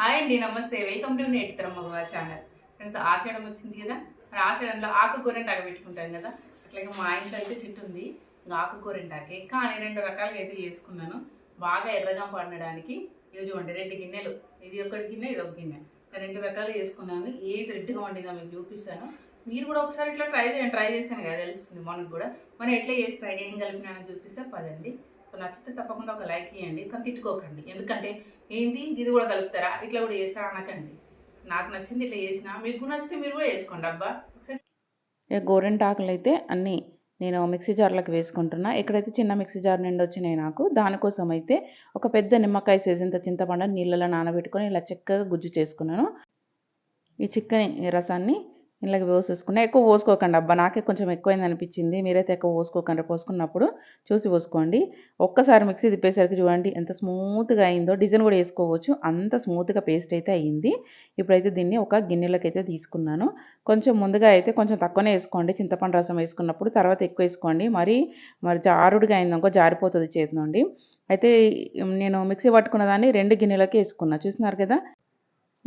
Hi అండి నమస్తే. Welcome to నేటితరం మగవా ఛానల్ ఫ్రెండ్స్ ఆషాఢం వచ్చింది కదా? మరి ఆషాఢంలో ఆకుకూరని పెట్టుకుంటాం కదా? అట్లాగే మా ఇంట్లో అయితే చెట్టు ఉంది. ఇంకా ఆకుకూరంటాకే కానీ రెండు రకాలుగా అయితే చేసుకున్నాను. బాగా ఎర్రగా పండడానికి ఇవి చూడండి రెండు గిన్నెలు. ఇది ఒకటి గిన్నె ఇది ఒక గిన్నె. రెండు రకాలు చేసుకున్నాను. ఏది రెడ్గా వండిందో మీకు చూపిస్తాను. మీరు కూడా ఒకసారి ఇట్లా ట్రై చేయండి. ట్రై చేస్తాను కదా తెలుస్తుంది మనకు కూడా. మనం ఎట్లా చేస్తా ఏం కలిపినానని చూపిస్తే పదండి. సో నచ్చితే తప్పకుండా ఒక లైక్ ఇవ్వండి కానీ తిట్టుకోకండి. ఎందుకంటే ఏంది? ఇది కూడా కలుపుతారా? ఇట్లా కూడా చేస్తారా అనకండి. నాకు నచ్చింది ఇట్లా చేసిన మీకు కూడా నచ్చితే మీరు కూడా వేసుకోండి అబ్బా. ఒకసారి ఇక గోరెంటాకులు అయితే అన్నీ నేను మిక్సీ జార్లకు వేసుకుంటున్నా. ఎక్కడైతే చిన్న మిక్సీ జార్ నిండి వచ్చినాయి నాకు దానికోసం అయితే ఒక పెద్ద నిమ్మకాయ సేసేంత చింతపండు నీళ్ళలో నానబెట్టుకొని ఇలా చక్కగా గుజ్జు చేసుకున్నాను. ఈ చిక్కని రసాన్ని ఇలాగ పోసేసుకున్నా. ఎక్కువ పోసుకోకండి. అబ్బా నాకే కొంచెం ఎక్కువైంది అనిపించింది. మీరైతే ఎక్కువ పోసుకోకండి. పోసుకున్నప్పుడు చూసి పోసుకోండి. ఒక్కసారి మిక్సీ తిప్పేసరికి చూడండి ఎంత స్మూత్గా అయిందో. డిజైన్ కూడా వేసుకోవచ్చు. అంత స్మూత్గా పేస్ట్ అయితే అయ్యింది ఇప్పుడైతే దీన్ని ఒక గిన్నెలోకి అయితే తీసుకున్నాను. కొంచెం ముందుగా అయితే కొంచెం తక్కువనే వేసుకోండి. చింతపండు రసం వేసుకున్నప్పుడు తర్వాత ఎక్కువ వేసుకోండి. మరి మరి జారుడుగా అయిందనుకో జారిపోతుంది చేతి నుండి అయితే నేను మిక్సీ పట్టుకున్న దాన్ని రెండు గిన్నెలకి వేసుకున్నా. చూస్తున్నారు కదా?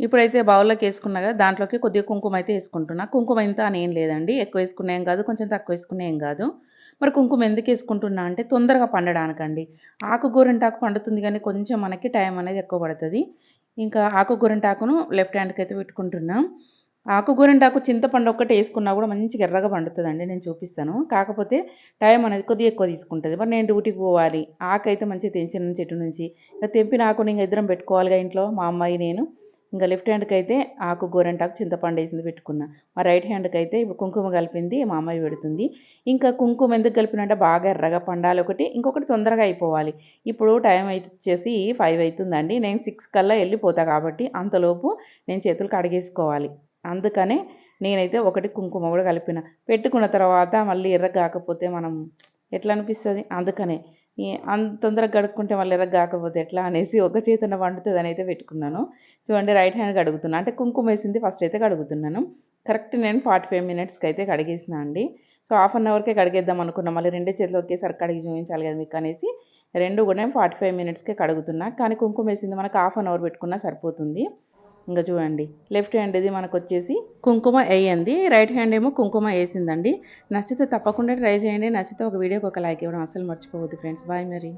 ఇప్పుడైతే బౌల్లోకి వేసుకున్నా కదా దాంట్లోకి కొద్దిగా కుంకుమ అయితే వేసుకుంటున్నా. కుంకుమ ఇంత అని ఏం లేదండి. ఎక్కువ వేసుకునే ఏం కాదు కొంచెం తక్కువ వేసుకునే ఏం కాదు. మరి కుంకుమ ఎందుకు వేసుకుంటున్నా అంటే తొందరగా పండడానికండి. ఆకుగూరంటాకు పండుతుంది కానీ కొంచెం మనకి టైం అనేది ఎక్కువ పడుతుంది. ఇంకా ఆకుగూరంటాకును లెఫ్ట్ హ్యాండ్కి అయితే పెట్టుకుంటున్నాం. ఆకుగూరంటాకు చింతపండు ఒక్కటి వేసుకున్నా కూడా మంచిగా ఎర్రగా పండుతుందండి నేను చూపిస్తాను. కాకపోతే టైం అనేది కొద్దిగా ఎక్కువ తీసుకుంటుంది. మరి నేను డ్యూటీకి పోవాలి. ఆకు అయితే మంచిగా తెంచిన చెట్టు నుంచి. ఇంకా తెంపిన ఆకుని ఇంకా ఇద్దరం పెట్టుకోవాలిగా ఇంట్లో మా అమ్మాయి నేను. ఇంకా లెఫ్ట్ హ్యాండ్కి అయితే ఆకు గోరెంటాకు చింతపండు వేసింది పెట్టుకున్నా. మా రైట్ హ్యాండ్కి అయితే ఇప్పుడు కుంకుమ కలిపింది మా అమ్మాయి పెడుతుంది. ఇంకా కుంకుమ ఎందుకు కలిపినంటే బాగా ఎర్రగా పండాలి ఒకటి ఇంకొకటి తొందరగా అయిపోవాలి. ఇప్పుడు టైం అయితే వచ్చేసి ఫైవ్ అవుతుందండి. నేను సిక్స్ కల్లా వెళ్ళిపోతా కాబట్టి అంతలోపు నేను చేతులు కడిగేసుకోవాలి అందుకనే నేనైతే ఒకటి కుంకుమ కూడా కలిపిన. పెట్టుకున్న తర్వాత మళ్ళీ ఎర్ర కాకపోతే మనం ఎట్లా అనిపిస్తుంది? అందుకనే అంత తొందరగా కడుక్కుంటే మళ్ళీ ఎర్ర కాకపోతే ఎట్లా అనేసి ఒక చేతన వండుతుంది అని అయితే పెట్టుకున్నాను. చూడండి రైట్ హ్యాండ్ కడుగుతున్నా అంటే కుంకుమ వేసింది ఫస్ట్ అయితే కడుగుతున్నాను. కరెక్ట్ నేను ఫార్టీ ఫైవ్ మినిట్స్కి అయితే కడిగేసిన అండి. సో హాఫ్ అన్ అవర్కే కడిగేద్దాం అనుకున్నా. మళ్ళీ రెండే చేతులు ఒకేసారి కడిగి చూపించాలి కదా మీకు అనేసి రెండు కూడా నేను ఫార్టీ ఫైవ్ మినిట్స్కే కడుగుతున్నా. కానీ కుంకుమ వేసింది మనకు హాఫ్ అన్ అవర్ పెట్టుకున్నా సరిపోతుంది. ఇంకా చూడండి. లెఫ్ట్ హ్యాండ్ ఇది మనకు వచ్చేసి కుంకుమ వేయండి. రైట్ హ్యాండ్ ఏమో కుంకుమ వేసిందండి. నచ్చితే తప్పకుండా ట్రై చేయండి. నచ్చితే ఒక వీడియోకి ఒక లైక్ ఇవ్వడం అసలు మర్చిపోవద్దు ఫ్రెండ్స్. బాయ్ మరి.